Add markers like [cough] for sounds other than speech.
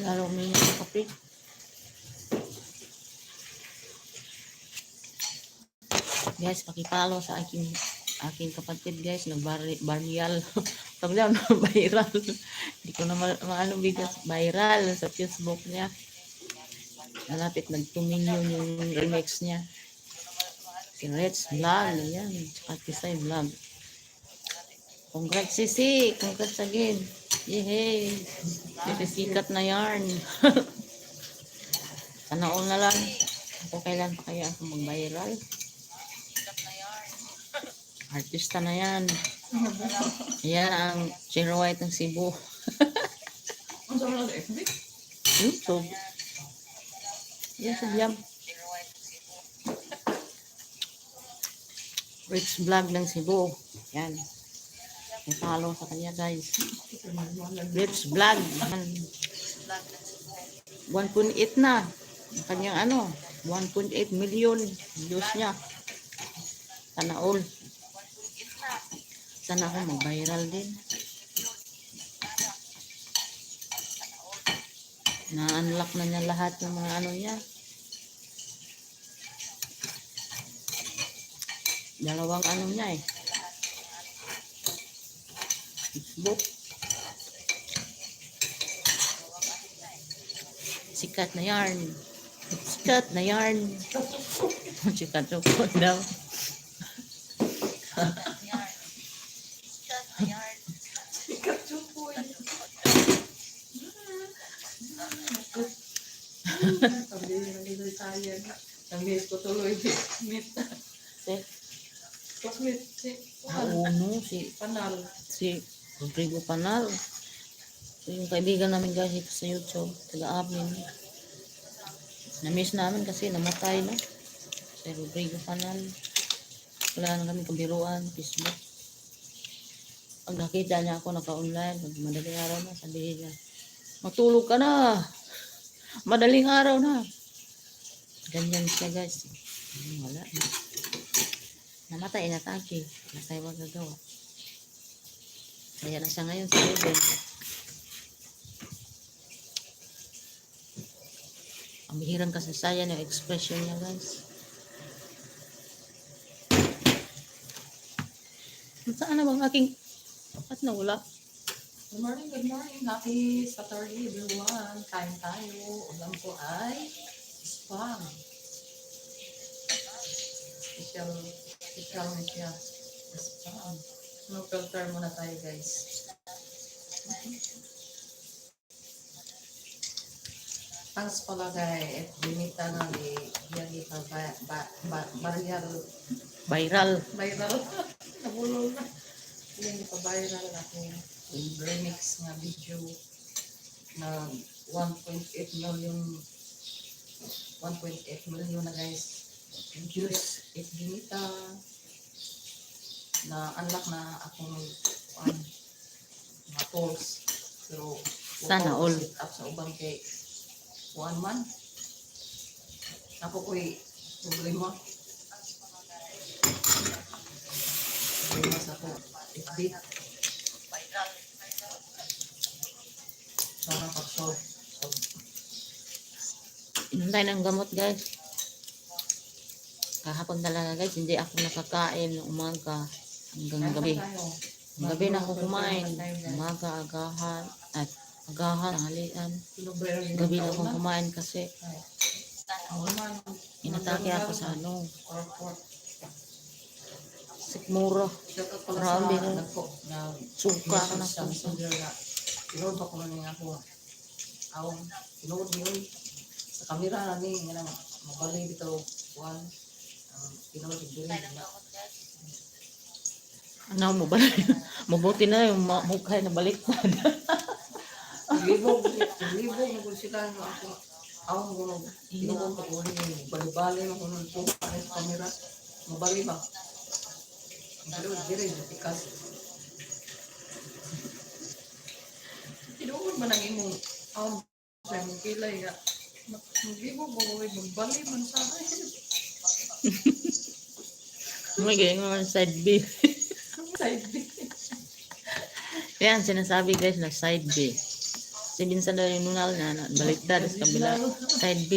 Lalo uminom ng kape. Guys, pakipalo sa aking aking kapatid guys, nag-barnial. [laughs] Tawag lang, [laughs] viral. Hindi ko na ma- maano bigas viral sa Facebook niya. Malapit nag 2 million yung remix niya. Si Reds Vlog, yan. Tsaka Kisay Vlog. Congrats Sisi, congrats again. Yehey. Ito sikat na yarn. [laughs] Sana all na lang. Ako kailan pa kaya ako mag-viral? Artista na yan. Yan ang Cherry White ng Cebu. [laughs] YouTube. Yan sa Jam. Rich Vlog ng Cebu. Yan. Follow sa kanya guys. Rich Vlog. Yan. 1.8 na. Ang kanyang ano, 1.8 million views niya. Sana all. Sana ako mag-viral din. Na-unlock na niya lahat ng mga ano niya. Dalawang ano niya eh. Facebook. [laughs] Sikat na yarn. Sikat na yarn. Sikat na po daw. Namiss ko tuloy. Meet. Classmate. Si oo no, si Panal. si Rodrigo Panal. So, yung kaibigan namin guys ito sa YouTube, taga-admin. Na-miss namin kasi namatay na. Si Rodrigo Panal. Wala na kami kabiruan, Facebook. Pag nakita niya ako naka-online, pag madaling araw na, sabihin niya, matulog ka na. Madaling araw na. Ganyan siya guys. Wala na. Namatay na taki. Wala tayo magagawa. Kaya na siya ngayon sa heaven. Ang bihirang kasasayan yung expression niya guys. Saan na bang aking... Ba't nawala? Good morning, good morning. Happy Saturday, everyone. Kain tayo. Ulam ko ay spam. Special, special na siya. Spam. No filter muna tayo, guys. Thanks pala kay Dimita nga ni Yanita ba, ba, ba, Marial Viral. viral. [laughs] Nabulol na. Yan pa viral ako. Yung remix nga video na 1.8 million 1.8 million na guys. Views. It ginita na unlock na akong um, mga tools. Pero Sana all. Up sa ubang kay one man. Ako ko'y problema. Problema sa ko. FB. Sana pag-solve. Tayo ng gamot guys. Kahapon talaga guys, hindi ako nakakain ng umaga hanggang gabi. Ang gabi na ako kumain. Umaga, agahan, at agahan, halian. Gabi na akong kumain kasi. Ako inatake ako sa ano, sikmura. Nagpo na Suka ako messenger na tinuod pa ko na niya ako. Awang niyo oy. sa kamera na ni nga nang mabali bitaw one ang tinuod diri na Ano mo ba? [laughs] Mabuti na yung mukha na baliktad. libog libog na gud sila nga ako awang ko nung tinuod pa ko ni bali-bali na ko nung po sa kamera mabali ba Pero dire tikas Tinuod man ang imong awang sa imong kilay nga Maglibog mo ko magbali man sa akin. [laughs] Ganyan naman side B. Side B. Yan, sinasabi guys na side B. Si Binsan daw yung nunal niya, na baliktad sa kabila. Side B.